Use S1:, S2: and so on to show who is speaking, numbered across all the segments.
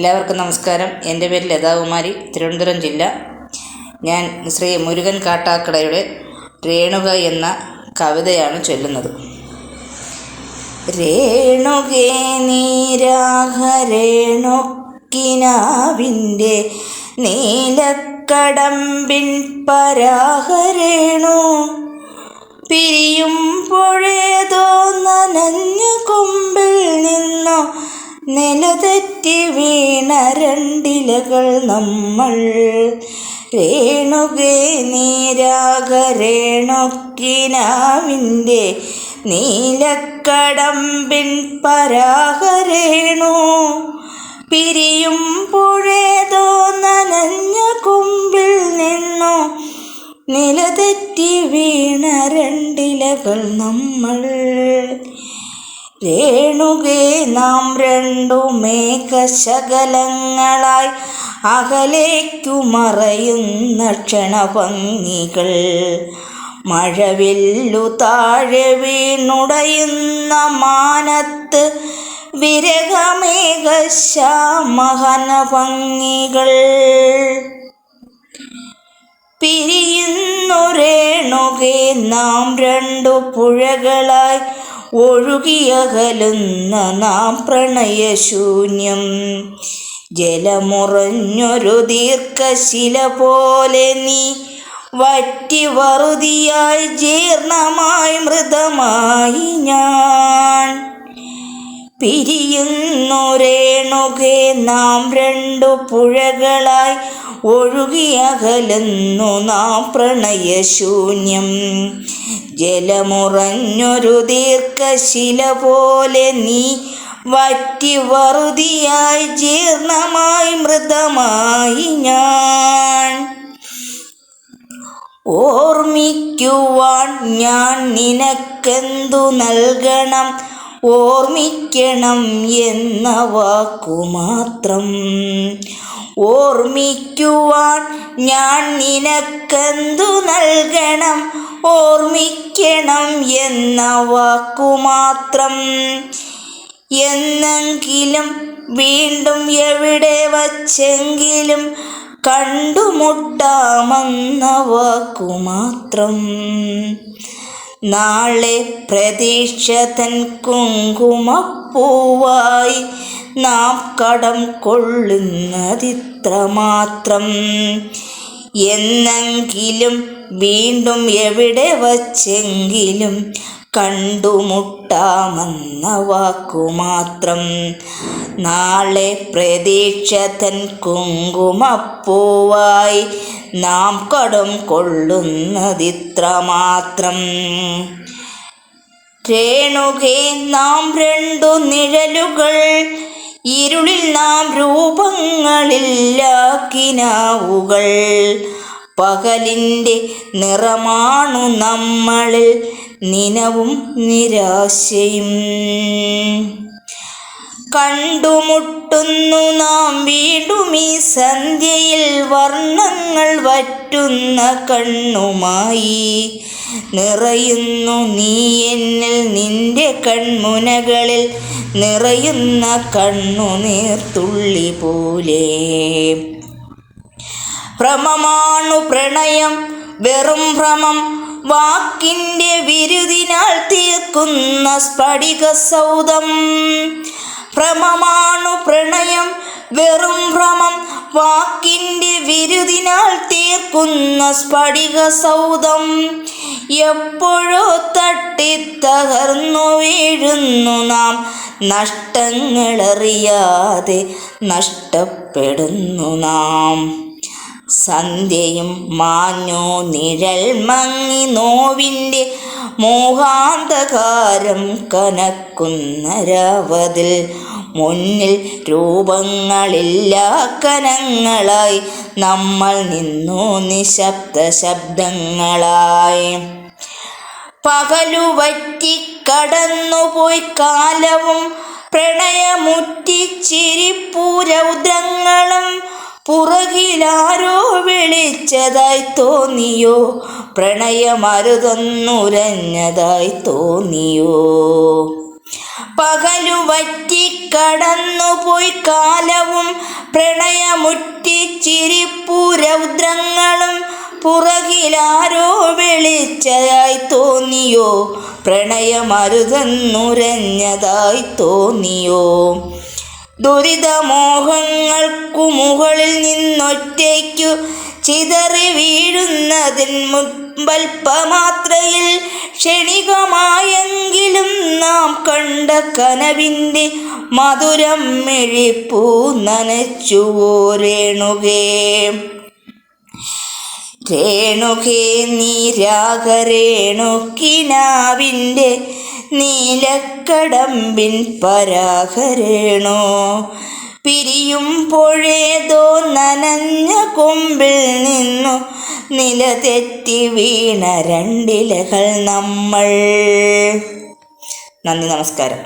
S1: എല്ലാവർക്കും നമസ്കാരം. എന്റെ പേര് ലതാകുമാരി തിരുവനന്തപുരം ജില്ല. ഞാൻ ശ്രീ മുരുകൻ കാട്ടാക്കടയുടെ രേണുക എന്ന കവിതയാണ് ചൊല്ലുന്നത്. രേണുകേ നീരാഹരേണുക്കിനാവിന്റെ നീലക്കടമ്പിൻ പരാഹരേണു. പിരിയുമ്പോഴേതോ പുഴേതോ നനഞ്ഞു നിലതെറ്റി വീണ രണ്ടിലകൾ നമ്മൾ. രേണുകേ നീരാകരേണൊക്കിനാവിന്റെ നീലക്കടമ്പിൻ പരാഹരേണു പുഴേതോ നനഞ്ഞ കൊമ്പിൽ നിന്നു. നിലതെറ്റി വീണ രണ്ടിലകൾ നമ്മൾ. രേണുകേ നാം രണ്ടു മേഘശകലങ്ങളായി അകലേക്കു മറയുന്ന ക്ഷണഭംഗികൾ. മഴവില്ലു താഴെ വീണുടയുന്ന മാനത്ത് വിരഹമേഘശ്യാമഹന ഭംഗികൾ പിരിയുന്നൊരേണുകെ നാം രണ്ടു പുഴകളായി ഒഴുകിയകലുന്ന നാം പ്രണയശൂന്യം. ജലമുറഞ്ഞൊരു ദീർഘശില പോലെ നീ വറ്റി വറുതിയായി ജീർണമായി മൃതമായി ഞാൻ. പിരിയുന്നൊരേണുകെ നാം രണ്ടു പുഴകളായി ഒഴുകിയകലുന്നു നാം പ്രണയശൂന്യം. ജലമുറഞ്ഞൊരു ദീർഘശില പോലെ നീ വറ്റി വറുതിയായി ജീർണമായി മൃതമായി ഞാൻ. ഓർമ്മിക്കുവാൻ ഞാൻ നിനക്കെന്തു നൽകണം? ഓർമ്മിക്കണം എന്ന വാക്കുമാത്രം. ഓർമ്മിക്കുവാൻ ഞാൻ നിനക്കെന്തു നൽകണം? ഓർമ്മിക്കണം എന്ന വാക്കുമാത്രം. എന്നെങ്കിലും വീണ്ടും എവിടെ വച്ചെങ്കിലും കണ്ടുമുട്ടാമെന്ന വാക്കുമാത്രം. നാളെ പ്രതീക്ഷ തൻ കുങ്കുമപ്പൂവായി നാം കടം കൊള്ളുന്നതിത്ര മാത്രം എന്നെങ്കിലും വീണ്ടും എവിടെ വച്ചെങ്കിലും കണ്ടുമുട്ടാമെന്ന വാക്കുമാത്രം നാളെ പ്രതീക്ഷ തൻ കുങ്കുമപ്പൂവായി നാം കടം കൊള്ളുന്നതിത്രമാത്രം. രേണുകേ നാം രണ്ടു നിഴലുകൾ ഇരുളിൽ നാം രൂപങ്ങളില്ലാക്കിനാവുകൾ. പകലിന്റെ നിറമാണു നമ്മളിൽ നിനവും നിരാശയും. കണ്ടുമുട്ടുന്നു നാം വീണ്ടും ഈ സന്ധ്യയിൽ വർണങ്ങൾ വറ്റുന്ന കണ്ണുമായി. നിറയുന്നു നീ എന്നിൽ നിന്റെ കൺമുനകളിൽ നിറയുന്ന കണ്ണുനീർത്തുള്ളി പോലെ. ഭ്രമമാണു പ്രണയം വെറും ഭ്രമം വാക്കിന്റെ വിരുദിനാൽ തീർക്കുന്ന സ്ഫടിക സൗദം. ഭ്രമമാണു പ്രണയം വെറും ഭ്രമം. വാക്കിന്റെ വിരുദിനാൽ തീർക്കുന്ന സ്ഫടിക സൗദം. എപ്പോഴോ തട്ടിത്തകർന്നു വീഴുന്നു നാം. നഷ്ടങ്ങളറിയാതെ നഷ്ടപ്പെടുന്നു നാം. സന്ധ്യയും മാഞ്ഞു നിഴൽ മങ്ങി നോവിന്റെ മോഹാന്തകാരം കനക്കുന്ന രവതിൽ മുന്നിൽ രൂപങ്ങളില്ല കനങ്ങളായി നമ്മൾ നിന്നു നിശബ്ദ ശബ്ദങ്ങളായി. പകലുവറ്റി കടന്നുപോയി കാലവും പ്രണയമുറ്റിച്ചിരിപ്പൂരൗദ്രങ്ങളും പുറകിലാരോ വിളിച്ചതായി തോന്നിയോ? പ്രണയമരുതൊന്നുരഞ്ഞതായി തോന്നിയോ? പകലു വറ്റിക്കടന്നുപോയി കാലവും പ്രണയമുറ്റി രൗദ്രങ്ങളും പുറകിലാരോ വിളിച്ചതായി തോന്നിയോ? പ്രണയമരുതെന്നുരഞ്ഞതായി തോന്നിയോ? ദുരിതമോഹങ്ങൾക്കു മുകളിൽ നിന്നൊറ്റയ്ക്കു ചിതറി വീഴുന്നതിൻ മുമ്പൽപ്പമാത്രയിൽ ക്ഷണികമായെങ്കിലും നാം കണ്ട കനവിന്റെ മധുരം മെഴിപ്പൂ നനച്ചു രേണുകേ രേണുകേ നീരാഗരേണുക്കിനാവിന്റെ നീലക്കടമ്പിൻ പരാഹരേണോ? പിരിയുമ്പോഴേതോ നനഞ്ഞ കൊമ്പിൽ നിന്നു നില തെറ്റി വീണ രണ്ടിലകൾ നമ്മൾ. നന്ദി നമസ്കാരം.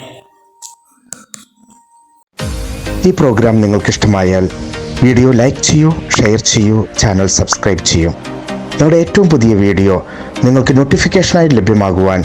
S2: ഈ പ്രോഗ്രാം നിങ്ങൾക്ക് ഇഷ്ടമായാൽ വീഡിയോ ലൈക്ക് ചെയ്യൂ ഷെയർ ചെയ്യൂ ചാനൽ സബ്സ്ക്രൈബ് ചെയ്യൂ. നമ്മുടെ ഏറ്റവും പുതിയ വീഡിയോ നിങ്ങൾക്ക് നോട്ടിഫിക്കേഷനായി ലഭ്യമാകുവാൻ